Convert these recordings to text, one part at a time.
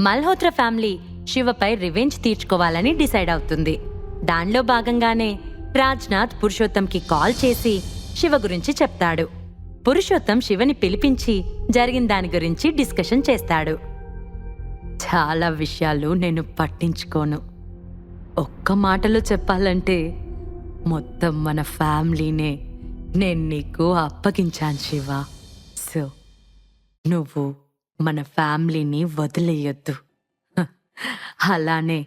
Malhotra family శివపై revenge తీర్చుకోవాలని decide అవుతుంది. దానిలో భాగంగానే రాజ్నాథ్ పురుషోత్తంకి కాల్ చేసి శివ గురించి చెప్తాడు. పురుషోత్తం శివని పిలిపించి జరిగిన దాని గురించి డిస్కషన్ చేస్తాడు. చాలా విషయాలు నేను పట్టించుకోను. ఒక్క మాటలో చెప్పాలంటే మొత్తం మన ఫ్యామిలీనే నేను నీకు అప్పగించాను శివ. సో నువ్వు మన ఫ్యామిలీని వదిలేయొద్దు. అలానే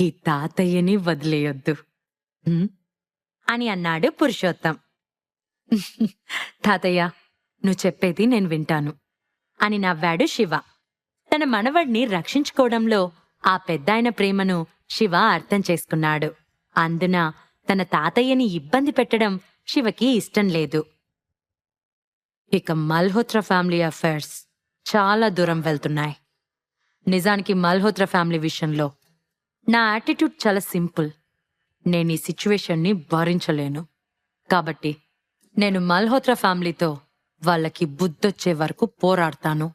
ఈ తాతయ్యని వదిలేయొద్దు. అని అన్నాడు పురుషోత్తం. తాతయ్య నువ్వు చెప్పేది నేను వింటాను అని నవ్వాడు శివ. తన మనవడిని రక్షించుకోవడంలో ఆ పెద్దాయన ప్రేమను శివ అర్థం చేసుకున్నాడు. అందున తన తాతయ్యని ఇబ్బంది పెట్టడం శివకి ఇష్టం లేదు. ఇక మల్హోత్రా ఫ్యామిలీ అఫైర్స్. చాలా దూరం వెళ్తున్నాయి. నిజానికి మల్హోత్రా ఫ్యామిలీ విషయంలో నా యాటిట్యూడ్ చాలా సింపుల్. నేను ఈ సిచ్యువేషన్ని భరించలేను. కాబట్టి నేను మల్హోత్రా ఫ్యామిలీతో వాళ్ళకి బుద్ధొచ్చే వరకు పోరాడతాను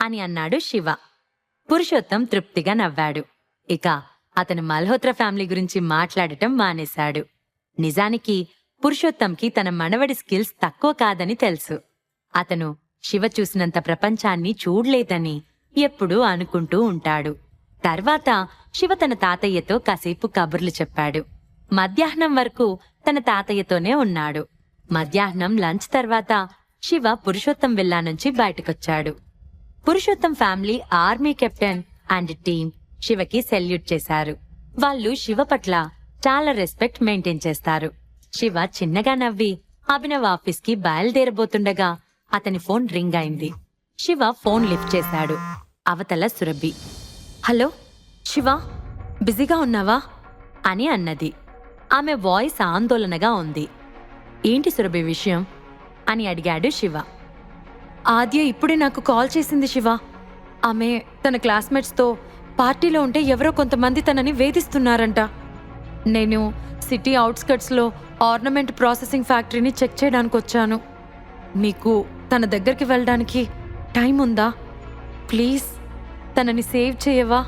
అని అన్నాడు శివ. పురుషోత్తం తృప్తిగా నవ్వాడు. ఇక అతను మల్హోత్రా ఫ్యామిలీ గురించి మాట్లాడటం మానేశాడు. నిజానికి పురుషోత్తంకి తన మనవడి స్కిల్స్ తక్కువ కాదని తెలుసు. అతను శివ చూసినంత ప్రపంచాన్ని చూడలేదని ఎప్పుడూ అనుకుంటూ ఉంటాడు. తర్వాత శివ తన తాతయ్యతో కాసేపు కబుర్లు చెప్పాడు. మధ్యాహ్నం వరకు తన తాతయ్యతోనే ఉన్నాడు. మధ్యాహ్నం లంచ్ తర్వాత శివ పురుషోత్తం విల్లా నుంచి బయటకొచ్చాడు. Purushottam family army captain and team శివకి salute చేశారు. వాళ్ళు శివ పట్ల చాలా రెస్పెక్ట్ మెయింటైన్ చేస్తారు. శివ చిన్నగా నవ్వి అభినవ్ ఆఫీస్కి బయలుదేరబోతుండగా అతని ఫోన్ రింగ్ అయింది. శివ ఫోన్ లిఫ్ట్ చేశాడు. అవతల సురభి. హలో శివ బిజీగా ఉన్నావా? అని అన్నది. ఆమె వాయిస్ ఆందోళనగా ఉంది. ఏంటి సురభి విషయం? అని అడిగాడు శివ. ఆద్య ఇప్పుడే నాకు కాల్ చేసింది శివ. ఆమె తన క్లాస్మేట్స్తో పార్టీలో ఉంటే ఎవరో కొంతమంది తనని వేధిస్తున్నారంట. నేను సిటీ అవుట్స్కట్స్లో ఆర్నమెంట్ ప్రాసెసింగ్ ఫ్యాక్టరీని చెక్ చేయడానికి వచ్చాను మీకు తన దగ్గరికి వెళ్ళడానికి టైం ఉందా? ప్లీజ్ తనని సేవ్ చేయవా?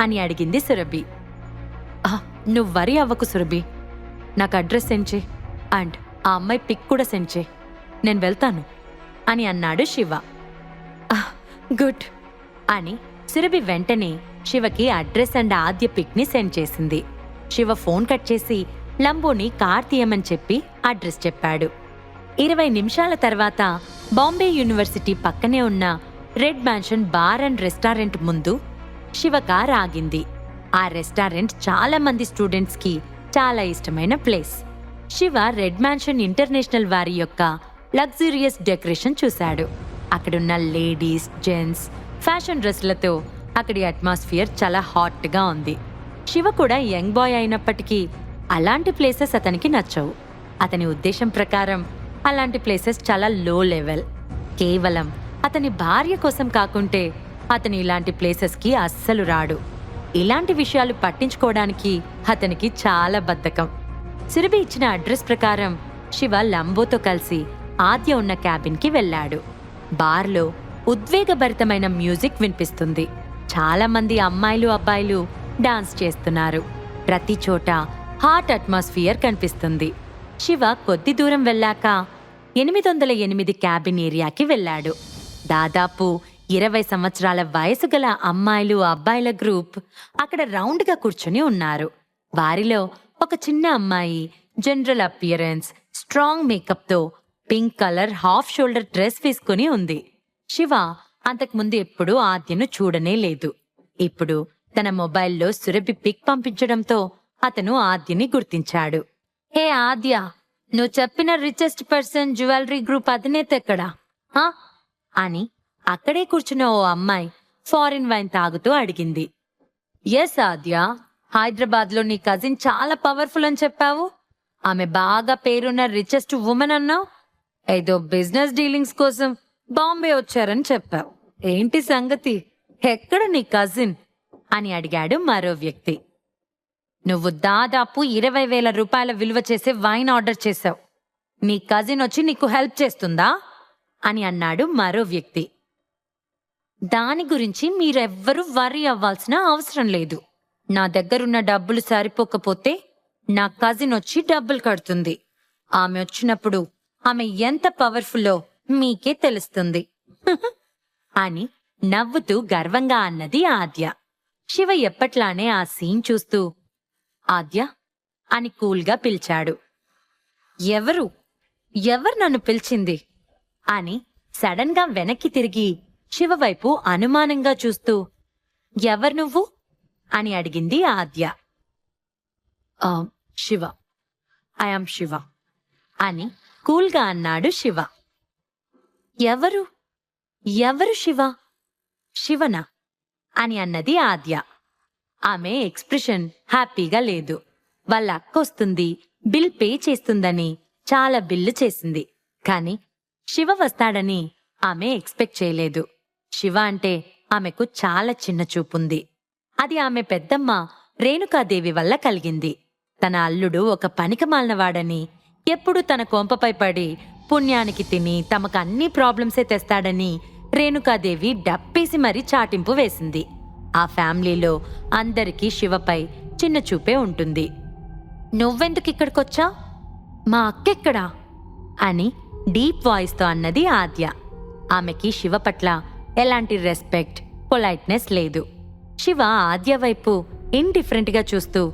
అని అడిగింది సురభి. నువ్వు వరి అవ్వకు సురభి. నాకు అడ్రస్ సెండ్ చే అండ్ ఆ అమ్మాయి పిక్ కూడా సెండ్ చే నేను వెళ్తాను అని అన్నాడు శివ. "ఆహ్, గుడ్ అని సురభి వెంటనే శివకి అడ్రస్ అండ్ ఆద్య పిక్ని సెండ్ చేసింది. శివ ఫోన్ కట్ చేసి లంబోని కార్ తీయమని చెప్పి అడ్రస్ చెప్పాడు. ఇరవై నిమిషాల తర్వాత బాంబే యూనివర్సిటీ పక్కనే ఉన్న red mansion bar and restaurant ముందు శివ కార్ ఆగింది. ఆ రెస్టారెంట్ చాలా మంది స్టూడెంట్స్కి చాలా ఇష్టమైన place. Shiva red mansion international వారి యొక్క లగ్జూరియస్ డెకరేషన్ చూశాడు. అక్కడున్న లేడీస్ జెంట్స్ ఫ్యాషన్ డ్రెస్లతో అక్కడి అట్మాస్ఫియర్ చాలా హాట్గా ఉంది. శివ కూడా యంగ్ బాయ్ అయినప్పటికీ అలాంటి ప్లేసెస్ అతనికి నచ్చవు. అతని ఉద్దేశం ప్రకారం అలాంటి ప్లేసెస్ చాలా లో లెవెల్ కేవలం అతని భార్య కోసం కాకుంటే అతను ఇలాంటి ప్లేసెస్కి అస్సలు రాడు. ఇలాంటి విషయాలు పట్టించుకోవడానికి అతనికి చాలా బద్ధకం. సురభి ఇచ్చిన అడ్రస్ ప్రకారం శివ లంబోతో కలిసి ఆద్య ఉన్న క్యాబిన్కి వెళ్ళాడు. బార్లో ఉద్వేగభరితమైన మ్యూజిక్ వినిపిస్తుంది. చాలామంది అమ్మాయిలు అబ్బాయిలు డాన్స్ చేస్తున్నారు. ప్రతి చోట హాట్ అట్మాస్ఫియర్ కనిపిస్తుంది. శివ కొద్ది దూరం వెళ్ళాక ఎనిమిది వందల ఎనిమిది క్యాబిన్ ఏరియాకి వెళ్ళాడు. దాదాపు ఇరవై సంవత్సరాల వయసు గల అమ్మాయిలు అబ్బాయిల గ్రూప్ అక్కడ రౌండ్గా కూర్చొని ఉన్నారు. వారిలో ఒక చిన్న అమ్మాయి general appearance strong మేకప్తో pink colour half shoulder dress వేసుకుని ఉంది. శివ అంతకుముందు ఎప్పుడూ ఆద్యను చూడనే లేదు. ఇప్పుడు తన మొబైల్లో సురభి పిక్ పంపించడంతో అతను ఆద్యని గుర్తించాడు. హే ఆద్య నువ్వు చెప్పిన రిచెస్ట్ పర్సన్ జ్యువెలరీ గ్రూప్ అధినేత ఎక్కడా? అని అక్కడే కూర్చున్న ఓ అమ్మాయి ఫారిన్ వైన్ తాగుతూ అడిగింది. ఎస్ ఆద్య హైదరాబాద్లో నీ కజిన్ చాలా పవర్ఫుల్ అని చెప్పావు. ఆమె బాగా పేరున్న రిచెస్ట్ ఉమెన్ అన్నావు. ఏదో బిజినెస్ డీలింగ్స్ కోసం బాంబే వచ్చారని చెప్పావు. ఏంటి సంగతి? ఎక్కడ నీ కజిన్ అని అడిగాడు మరో వ్యక్తి. నువ్వు దాదాపు ఇరవై వేల రూపాయల విలువ చేసే వైన్ ఆర్డర్ చేశావు. నీ కజిన్ వచ్చి నీకు హెల్ప్ చేస్తుందా? అని అన్నాడు మరో వ్యక్తి. దాని గురించి మీరెవ్వరూ వరి అవ్వాల్సిన అవసరం లేదు. నా దగ్గరున్న డబ్బులు సరిపోకపోతే నా కజిన్ వచ్చి డబ్బులు కడుతుంది. ఆమె వచ్చినప్పుడు ఆమె ఎంత పవర్ఫుల్లో మీకే తెలుస్తుంది. అని నవ్వుతూ గర్వంగా అన్నది ఆద్య. శివ ఎప్పట్లానే ఆ సీన్ చూస్తూ ఆద్య అని కూల్గా పిలిచాడు. ఎవరు? ఎవరు నన్ను పిలిచింది? అని సడన్గా వెనక్కి తిరిగి శివ వైపు అనుమానంగా చూస్తూ ఎవరు నువ్వు? అని అడిగింది ఆద్య. శివ. ఐఎమ్ శివ అని కూల్గా అన్నాడు శివ. ఎవరు? ఎవరు శివ? శివనా? అని అన్నది ఆద్య. ఆమె ఎక్స్ప్రెషన్ హ్యాపీగా లేదు. వాళ్ళ అక్క వస్తుంది బిల్ పే చేస్తుందని చాలా బిల్లు చేసింది. కాని శివ వస్తాడని ఆమె ఎక్స్పెక్ట్ చేయలేదు. శివ అంటే ఆమెకు చాలా చిన్న చూపుంది. అది ఆమె పెద్దమ్మ రేణుకాదేవి వల్ల కలిగింది. తన అల్లుడు ఒక పనికిమాలినవాడని ఎప్పుడు తన కొంపపై పడి పుణ్యానికి తిని తమకు అన్ని ప్రాబ్లమ్సే తెస్తాడని రేణుకాదేవి డప్పేసి మరీ చాటింపు వేసింది. ఆ ఫ్యామిలీలో అందరికీ శివపై చిన్న చూపే ఉంటుంది. నువ్వెందుకు ఇక్కడికొచ్చా? మా అక్కెక్కడా? అని డీప్ వాయిస్తో అన్నది ఆద్య. ఆమెకి శివ పట్ల ఎలాంటి రెస్పెక్ట్ పొలైట్నెస్ లేదు. శివ ఆద్య వైపు ఇండిఫరెంట్గా చూస్తూ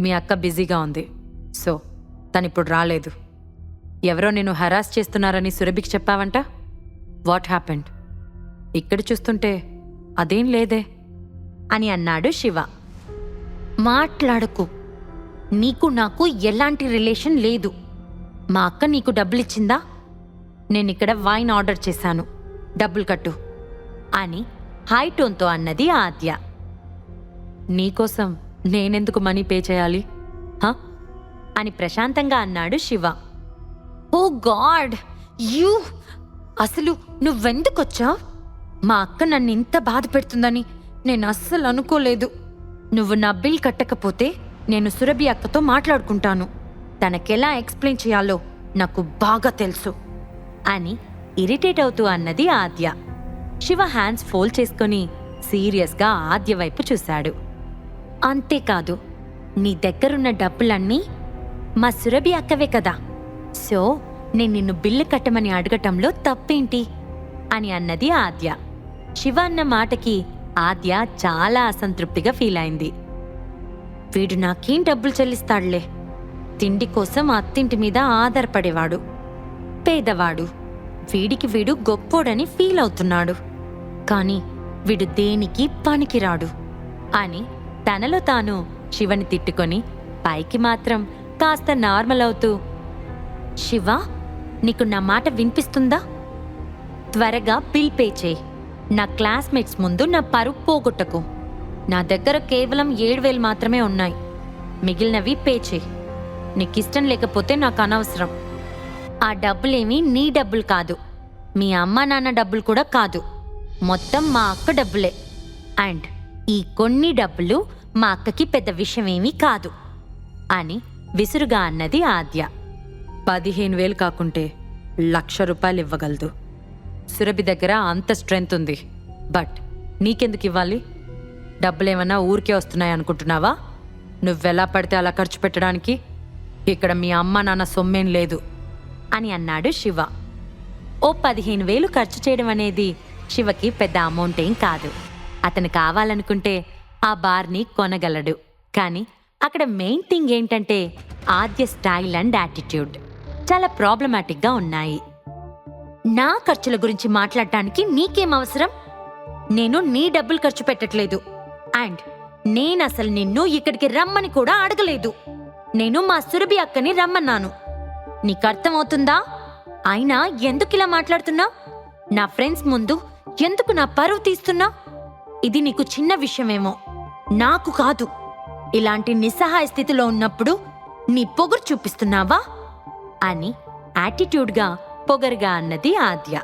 మీ అక్క బిజీగా ఉంది. సో తనిప్పుడు రాలేదు. ఎవరో నేను హరాస్ చేస్తున్నారని సురభికి చెప్పావంట? What happened? ఇక్కడ చూస్తుంటే అదేం లేదే. అని అన్నాడు శివ. మాట్లాడకు. నీకు నాకు ఎలాంటి రిలేషన్ లేదు. మా అక్క నీకు డబ్బులిచ్చిందా? నేనిక్కడ వైన్ ఆర్డర్ చేశాను. డబ్బులు కట్టు. అని హై టోన్తో అన్నది ఆద్య. నీకోసం నేనెందుకు మనీ పే చేయాలి? హ? అని ప్రశాంతంగా అన్నాడు శివ. ఓ గాడ్! యూ! అసలు నువ్వెందుకొచ్చా మా అక్క నన్ను ఇంత బాధ పెడుతుందని నేను అస్సలు అనుకోలేదు. నువ్వు నా బిల్ కట్టకపోతే నేను సురభి అక్కతో మాట్లాడుకుంటాను. తనకెలా ఎక్స్ప్లెయిన్ చేయాలో నాకు బాగా తెలుసు అని ఇరిటేట్ అవుతూ అన్నది ఆద్య. శివ హ్యాండ్స్ ఫోల్డ్ చేసుకుని సీరియస్గా ఆద్య వైపు చూశాడు. అంతేకాదు నీ దగ్గరున్న డబ్బులన్నీ మా సురభి అక్కవే కదా. సో నేను నిన్ను బిల్లు కట్టమని అడగటంలో తప్పేంటి? అని అన్నది ఆద్య. శివ అన్న మాటకి ఆద్య చాలా అసంతృప్తిగా ఫీల్ అయింది. వీడు నాకేం డబ్బులు చెల్లిస్తాడులే? తిండి కోసం అత్తింటి మీద ఆధారపడేవాడు. పేదవాడు. వీడికి వీడు గొప్పోడని ఫీల్ అవుతున్నాడు. కాని వీడు దేనికి పనికిరాడు? అని తనలో తాను శివని తిట్టుకొని పైకి మాత్రం కాస్త నార్మల్ అవుతూ శివ నీకు నా మాట వినిపిస్తుందా? త్వరగా బిల్ పే చేయి. నా క్లాస్మేట్స్ ముందు నా పరువు పోగొట్టకు. నా దగ్గర కేవలం ఏడు వేలు మాత్రమే ఉన్నాయి. మిగిలినవి పే చేయి. నీకిష్టం లేకపోతే నాకు అనవసరం. ఆ డబ్బులేమీ నీ డబ్బులు కాదు. మీ అమ్మ నాన్న డబ్బులు కూడా కాదు. మొత్తం మా అక్క డబ్బులే. అండ్ ఈ కొన్ని డబ్బులు మా అక్కకి పెద్ద విషయమేమీ కాదు. అని విసురుగా అన్నది ఆద్య. పదిహేను వేలు కాకుంటే లక్ష రూపాయలు ఇవ్వగలదు సురభి దగ్గర అంత స్ట్రెంగ్త్ ఉంది. బట్ నీకెందుకు ఇవ్వాలి? డబ్బులేమన్నా ఊరికే వస్తున్నాయి అనుకుంటున్నావా? నువ్వెలా పడితే అలా ఖర్చు పెట్టడానికి? ఇక్కడ మీ అమ్మ నాన్న సొమ్మేం లేదు అని అన్నాడు శివ. ఓ పదిహేను వేలు ఖర్చు చేయడం అనేది శివకి పెద్ద అమౌంట్ ఏం కాదు. అతను కావాలనుకుంటే ఆ బార్ని కొనగలడు. కానీ అక్కడ మెయిన్ థింగ్ ఏంటంటే ఆద్య స్టైల్ అండ్ యాటిట్యూడ్ చాలా ప్రాబ్లమాటిక్గా ఉన్నాయి. నా ఖర్చుల గురించి మాట్లాడటానికి నీకేం అవసరం? నేను నీ డబ్బులు ఖర్చు పెట్టట్లేదు. అండ్ నేను అసలు నిన్ను ఇక్కడికి రమ్మని కూడా అడగలేదు. నేను మా సురభి అక్కని రమ్మన్నాను. నీకు అర్థమవుతుందా? అయినా ఎందుకు ఇలా మాట్లాడుతున్నా? నా ఫ్రెండ్స్ ముందు ఎందుకు నా పరువు తీస్తున్నా? ఇది నీకు చిన్న విషయమేమో. నాకు కాదు. ఇలాంటి నిస్సహాయ స్థితిలో ఉన్నప్పుడు నీ పొగరు చూపిస్తున్నావా? అని యాటిట్యూడ్గా పొగరుగా అన్నది ఆద్య.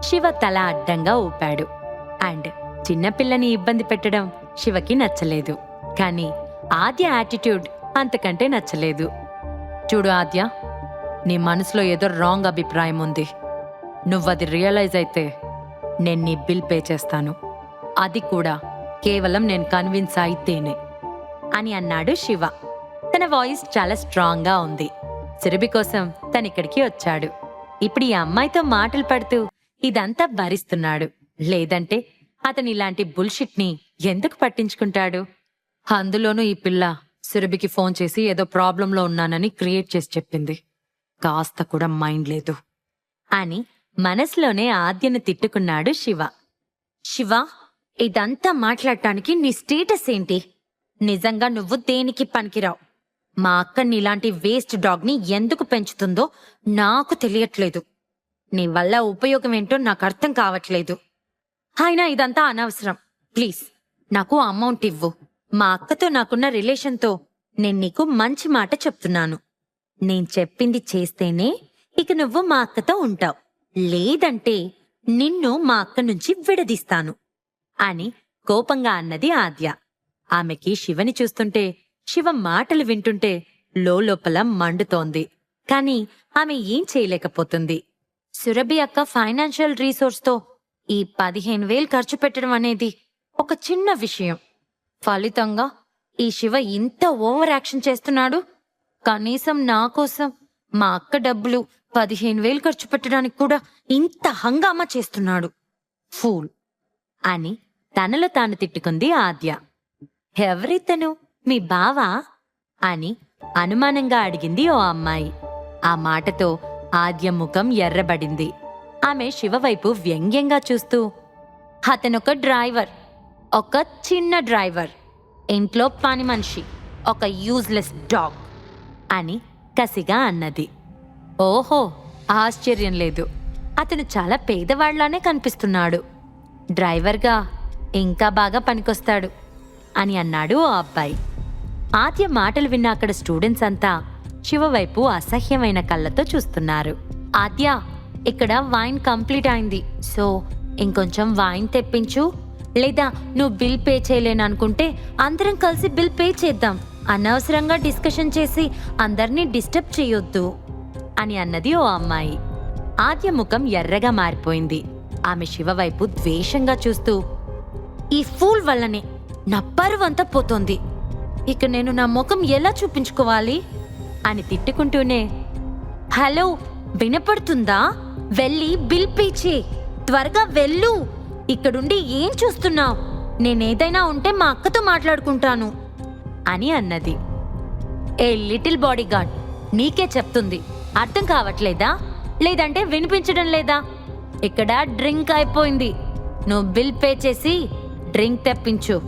శివ తల అడ్డంగా ఊపాడు. అండ్ చిన్నపిల్లని ఇబ్బంది పెట్టడం శివకి నచ్చలేదు. కానీ ఆద్య యాటిట్యూడ్ అంతకంటే నచ్చలేదు. చూడు ఆద్య నీ మనసులో ఏదో రాంగ్ అభిప్రాయం ఉంది. నువ్వది రియలైజ్ అయితే నేను నీ బిల్ పే చేస్తాను. అది కూడా కేవలం నేను కన్విన్స్ అయితేనే అని అన్నాడు శివ. తన వాయిస్ చాలా స్ట్రాంగ్గా ఉంది. సిరిబి కోసం తనిక్కడికి వచ్చాడు. ఇప్పుడు ఈ అమ్మాయితో మాటలు పడుతూ ఇదంతా భరిస్తున్నాడు. లేదంటే అతని ఇలాంటి బుల్షిట్ని ఎందుకు పట్టించుకుంటాడు? అందులోనూ ఈ పిల్ల సురభికి ఫోన్ చేసి ఏదో ప్రాబ్లంలో ఉన్నానని క్రియేట్ చేసి చెప్పింది. కాస్త కూడా మైండ్ లేదు. అని మనసులోనే ఆద్యను తిట్టుకున్నాడు శివ. శివ ఇదంతా మాట్లాడటానికి నీ స్టేటస్ ఏంటి? నిజంగా నువ్వు దేనికి పనికిరావు? మా అక్కని ఇలాంటి వేస్ట్ డాగ్ని ఎందుకు పెంచుతుందో నాకు తెలియట్లేదు. నీ వల్ల ఉపయోగం ఏంటో నాకు అర్థం కావట్లేదు. అయినా ఇదంతా అనవసరం. ప్లీజ్ నాకు అమౌంట్ ఇవ్వు. మా అక్కతో నాకున్న రిలేషన్తో నేను నీకు మంచి మాట చెప్తున్నాను. నేను చెప్పింది చేస్తేనే ఇక నువ్వు మా అక్కతో ఉంటావు. లేదంటే నిన్ను మా అక్క నుంచి విడదీస్తాను. అని కోపంగా అన్నది ఆద్య. ఆమెకి శివని చూస్తుంటే శివ మాటలు వింటుంటే లోపల మండుతోంది. కాని ఆమె ఏం చేయలేకపోతుంది. సురభి అక్క ఫైనాన్షియల్ రీసోర్స్తో ఈ పదిహేను వేలు ఖర్చు పెట్టడం అనేది ఒక చిన్న విషయం. ఫలితంగా ఈ శివ ఇంత ఓవర్ యాక్షన్ చేస్తున్నాడు. కనీసం నా కోసం మా అక్క డబ్బులు పదిహేను వేలు ఖర్చు పెట్టడానికి కూడా ఇంత హంగామా చేస్తున్నాడు. ఫూల్! అని తనలో తాను తిట్టుకుంది ఆద్య. ఎవరితను? మీ బావా అని అనుమానంగా అడిగింది ఓ అమ్మాయి. ఆ మాటతో ఆద్య ముఖం ఎర్రబడింది. ఆమె శివవైపు వ్యంగ్యంగా చూస్తూ అతనొక డ్రైవర్ ఒక చిన్న డ్రైవర్ ఇంట్లో పని మనిషి ఒక యూజ్లెస్ డాగ్ అని కసిగా అన్నది. ఓహో ఆశ్చర్యం లేదు. అతను చాలా పేదవాళ్ళానే కనిపిస్తున్నాడు. డ్రైవర్గా ఇంకా బాగా పనికొస్తాడు అని అన్నాడు ఆ అబ్బాయి. ఆద్య మాటలు విన్న అక్కడ స్టూడెంట్స్ అంతా శివవైపు అసహ్యమైన కళ్ళతో చూస్తున్నారు. ఆద్య ఇక్కడ వైన్ కంప్లీట్ అయింది. సో ఇంకొంచెం వైన్ తెప్పించు. లేదా నువ్వు బిల్ పే చేయలేను అనుకుంటే అందరం కలిసి బిల్ పే చేద్దాం. అనవసరంగా డిస్కషన్ చేసి అందరినీ డిస్టర్బ్ చేయొద్దు అని అన్నది ఓ అమ్మాయి. ఆద్య ముఖం ఎర్రగా మారిపోయింది. ఆమె శివవైపు ద్వేషంగా చూస్తూ ఈ ఫూల్ వల్లనే నా పరువంతా పోతోంది. ఇక నేను నా ముఖం ఎలా చూపించుకోవాలి? అని తిట్టుకుంటూనే హలో వినపడుతుందా? వెళ్ళి బిల్ పే చే త్వరగా వెళ్ళు. ఇక్కడుండి ఏం చూస్తున్నావు? నేనేదైనా ఉంటే మా అక్కతో మాట్లాడుకుంటాను. అని అన్నది. ఏ లిటిల్ బాడీ గార్డ్ నీకే చెప్తుంది. అర్థం కావట్లేదా? లేదంటే వినిపించడం లేదా? ఇక్కడ డ్రింక్ అయిపోయింది. నువ్వు బిల్ పే చేసి డ్రింక్ తెప్పించు.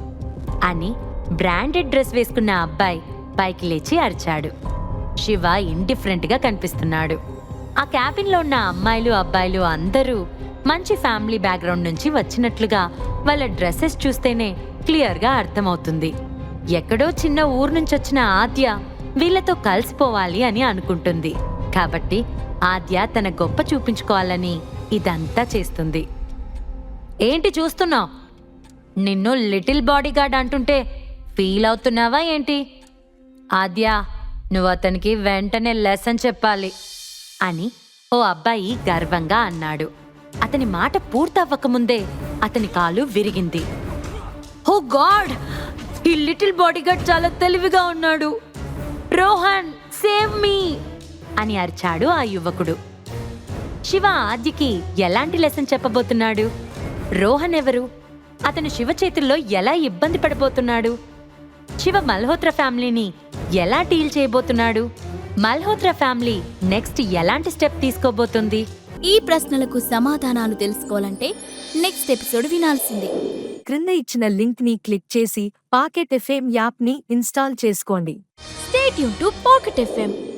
అని బ్రాండెడ్ డ్రెస్ వేసుకున్న అబ్బాయి పైకి లేచి అరిచాడు. శివ ఇండిఫరెంట్గా కనిపిస్తున్నాడు. ఆ క్యాబిన్లో ఉన్న అమ్మాయిలు అబ్బాయిలు అందరూ మంచి ఫ్యామిలీ బ్యాక్గ్రౌండ్ నుంచి వచ్చినట్లుగా వాళ్ళ డ్రెస్సెస్ చూస్తేనే క్లియర్గా అర్థమవుతుంది. ఎక్కడో చిన్న ఊరు నుంచి వచ్చిన ఆద్య వీళ్ళతో కలిసిపోవాలి అని అనుకుంటుంది. కాబట్టి ఆద్య తన గొప్ప చూపించుకోవాలని ఇదంతా చేస్తుంది. ఏంటి చూస్తున్నావు? నిన్ను లిటిల్ బాడీ గార్డ్ అంటుంటే ఫీల్ అవుతున్నావా ఏంటి? ఆద్య నువ్వు అతనికి వెంటనే లెసన్ చెప్పాలి అని ఓ అబ్బాయి గర్వంగా అన్నాడు. అతని మాట పూర్తవ్వకముందే అతని కాలు విరిగింది. Oh God! ఈ లిటిల్ బాడీగార్డ్ చాలా తెలివిగా ఉన్నాడు. Rohan save me! అని అరిచాడు ఆ యువకుడు. శివ ఆద్యకి ఎలాంటి లెసన్ చెప్పబోతున్నాడు? రోహన్ ఎవరు? అతను శివ చేతుల్లో ఎలా ఇబ్బంది పడబోతున్నాడు? శివ మల్హోత్రా ఫ్యామిలీని ఎలా డీల్ చేయబోతున్నాడు? మల్హోత్రా ఫ్యామిలీ నెక్స్ట్ ఎలాంటి స్టెప్ తీసుకోబోతుంది? ఈ ప్రశ్నలకు సమాధానాలు తెలుసుకోవాలంటే నెక్స్ట్ ఎపిసోడ్ వినాల్సిందే. క్రింద ఇచ్చిన లింక్ని క్లిక్ చేసి పాకెట్ ఎఫ్ఎం యాప్ని ఇన్స్టాల్ చేసుకోండి. స్టేట్ యూన్ టు పాకెట్ ఎఫ్ఎం.